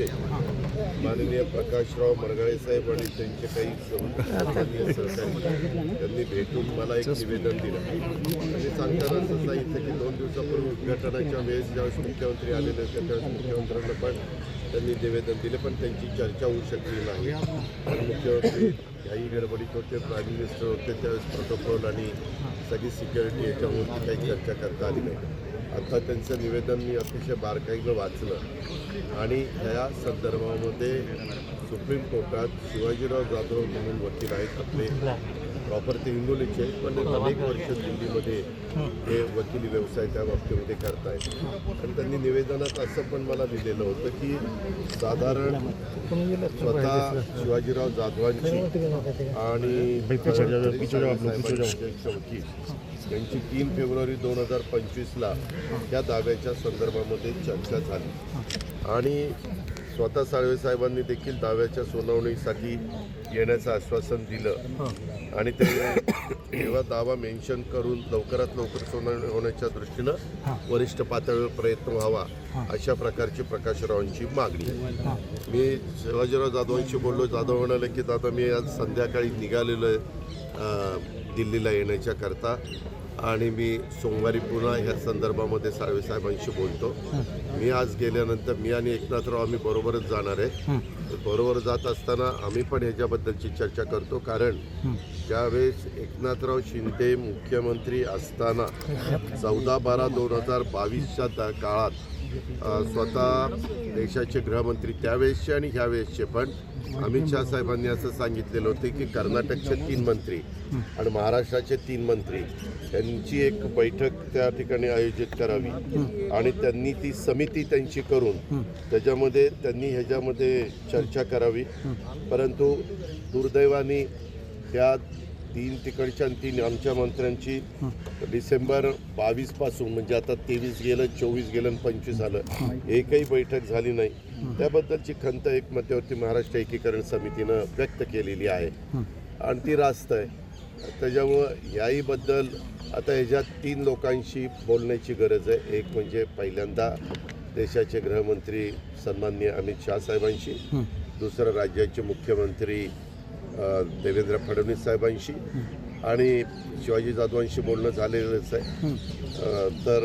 दिवशी माननीय प्रकाशराव मरगाळे साहेब आणि त्यांचे काही सहकारी त्यांनी भेटून मला एक निवेदन दिलं. आणि सांगताना असं सांगितलं की दोन दिवसापूर्वी उद्घाटनाच्या वेळेस ज्यावेळेस मुख्यमंत्री आलेले होते त्यावेळेस मुख्यमंत्र्यांना पण त्यांनी निवेदन दिले पण त्यांची चर्चा होऊ शकली नाही. आणि मुख्यमंत्री काही गडबडीत होते प्राईम मिनिस्टर होते त्यावेळेस प्रोटोकॉल आणि सगळी सिक्युरिटी याच्यावरती काही चर्चा करता आली नाही. आता त्यांचं निवेदन मी अतिशय बारकाईनं वाचलं. आणि ह्या संदर्भामध्ये सुप्रीम कोर्टात शिवाजीराव जाधव म्हणून वकील आहेत आपले प्रॉपर ते हिंगोलीचे आहेत, पण अनेक वर्ष दिल्लीमध्ये हे. वकिली व्यवसाय त्या बाबतीमध्ये करतायत. आणि त्यांनी निवेदनात असं पण मला दिलेलं होतं की साधारण स्वतः शिवाजीराव जाधवांची आणि वकील. यांची तीन फेब्रुवारी दोन हजार पंचवीसला या दाव्याच्या संदर्भामध्ये चर्चा झाली. आणि स्वतः साळवे साहेबांनी देखील दाव्याच्या सुनावणीसाठी येण्याचं आश्वासन दिलं. आणि ते तेव्हा दावा मेन्शन करून लवकरात लवकर सुनावणी होण्याच्या दृष्टीनं वरिष्ठ पातळीवर प्रयत्न व्हावा अशा प्रकारची प्रकाशरावांची मागणी. मी शिवाजीराव जाधवांशी बोललो. जाधव म्हणाले की दादा मी आज संध्याकाळी निघालेलो आहे दिल्लीला येण्याच्या करता. आणि मी सोमवारी पुन्हा ह्या संदर्भामध्ये साळवे साहेबांशी बोलतो. मी आज गेल्यानंतर मी आणि एकनाथराव आम्ही बरोबरच जाणार आहे. बरोबर जात असताना आम्ही पण ह्याच्याबद्दलची चर्चा करतो. कारण ज्यावेळेस एकनाथराव शिंदे मुख्यमंत्री असताना चौदा बारा दोन हजार बावीसच्या काळात स्वतः देशाचे गृहमंत्री त्यावेळेसचे आणि ह्यावेळेसचे पण अमित शहा साहेबांनी असं सांगितलेलं होतं की कर्नाटकचे तीन मंत्री आणि महाराष्ट्राचे तीन मंत्री यांची एक बैठक त्या ठिकाणी आयोजित करावी. आणि त्यांनी ती समिती त्यांची करून त्याच्यामध्ये त्यांनी ह्याच्यामध्ये चर्चा करावी. परंतु दुर्दैवाने त्या तीन तिकडच्या आणि तीन आमच्या मंत्र्यांची. डिसेंबर बावीसपासून म्हणजे आता तेवीस गेलं चोवीस गेलं आणि पंचवीस आलं एकही बैठक झाली नाही. त्याबद्दलची खंत एक मध्यवर्ती महाराष्ट्र एकीकरण समितीनं व्यक्त केलेली आहे. आणि ती रास्त आहे. त्याच्यामुळं याहीबद्दल आता ह्याच्यात तीन लोकांशी बोलण्याची गरज आहे. एक म्हणजे पहिल्यांदा देशाचे गृहमंत्री सन्माननीय अमित शहा साहेबांशी. दुसरं राज्याचे मुख्यमंत्री देवेंद्र फडणवीस साहेबांशी आणि शिवाजी जाधवांशी बोलणं झालेलंच आहे. तर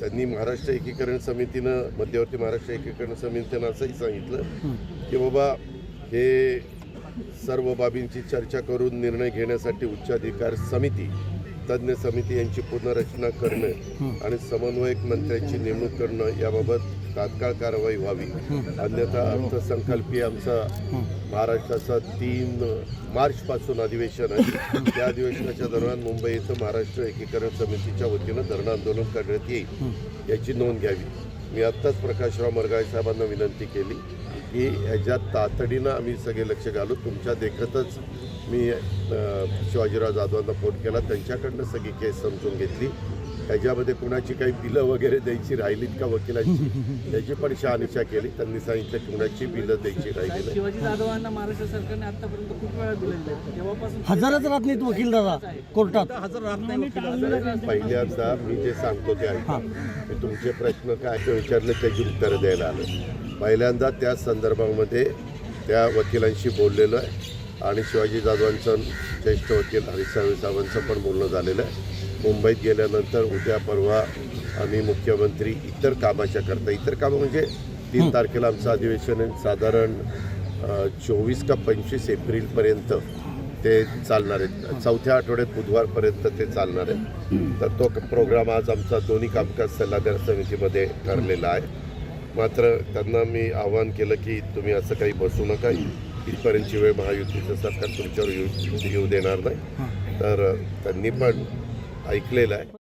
त्यांनी महाराष्ट्र एकीकरण समितीनं मध्यवर्ती महाराष्ट्र एकीकरण समितीनं असंही सांगितलं की बाबा हे सर्व बाबींची चर्चा करून निर्णय घेण्यासाठी उच्चाधिकार समिती तज्ज्ञ समिती यांची पुनर्रचना करणं आणि समन्वयक मंत्र्यांची नेमणूक करणं याबाबत तात्काळ कारवाई व्हावी. अन्यथा अर्थसंकल्पीय आमचा महाराष्ट्राचा तीन मार्चपासून अधिवेशन आहे. त्या अधिवेशनाच्या दरम्यान मुंबई इथं महाराष्ट्र एकीकरण समितीच्या वतीनं धरणं आंदोलन करण्यात येईल. याची नोंद घ्यावी. मी आत्ताच प्रकाशराव मरगाळे साहेबांना विनंती केली. की ह्याच्यात तातडीनं आम्ही सगळे लक्ष घालू तुमच्या देखतच मी शिवाजीराव जाधवांना फोन केला. त्यांच्याकडनं सगळी केस समजून घेतली. ह्याच्यामध्ये कुणाची काही बिलं वगैरे द्यायची राहिलीत का वकिलांची? त्याची पण शहानिशा केली. त्यांनी सांगितलं कुणाची बिलं द्यायची राहिली नाही. शिवाजी जाधवांना महाराष्ट्र सरकारने आतापर्यंत खूप वेळा दिलेले आहेत तेव्हापासून हजारच राहत नाहीत वकील दादा कोर्टात. पहिल्यांदा मी जे सांगतो ते ऐका. मी तुमचे प्रश्न काय ते विचारले त्याची उत्तरं द्यायला आलो. पहिल्यांदा त्या संदर्भामध्ये त्या वकिलांशी बोललेलो आहे. आणि शिवाजी जाधवांचं ज्येष्ठ वकील हरिसावे साहेबांचं पण बोलणं झालेलं आहे. मुंबईत गेल्यानंतर उद्या परवा आम्ही मुख्यमंत्री इतर कामाच्या करता. इतर कामं म्हणजे तीन तारखेला आमचं अधिवेशन आहे. साधारण चोवीस का पंचवीस एप्रिलपर्यंत ते चालणार आहेत. चौथ्या आठवड्यात बुधवारपर्यंत ते चालणार आहे तर तो प्रोग्राम आज आमचा दोन्ही कामकाज सल्लागार समितीमध्ये ठरलेला आहे. मात्र त्यांना मी आवाहन केलं की तुम्ही असं काही बसू नका. इथपर्यंतची वेळ महायुतीचं सरकार तुमच्यावर येऊ येऊ देणार नाही. तर त्यांनी पण ऐकलेलं आहे.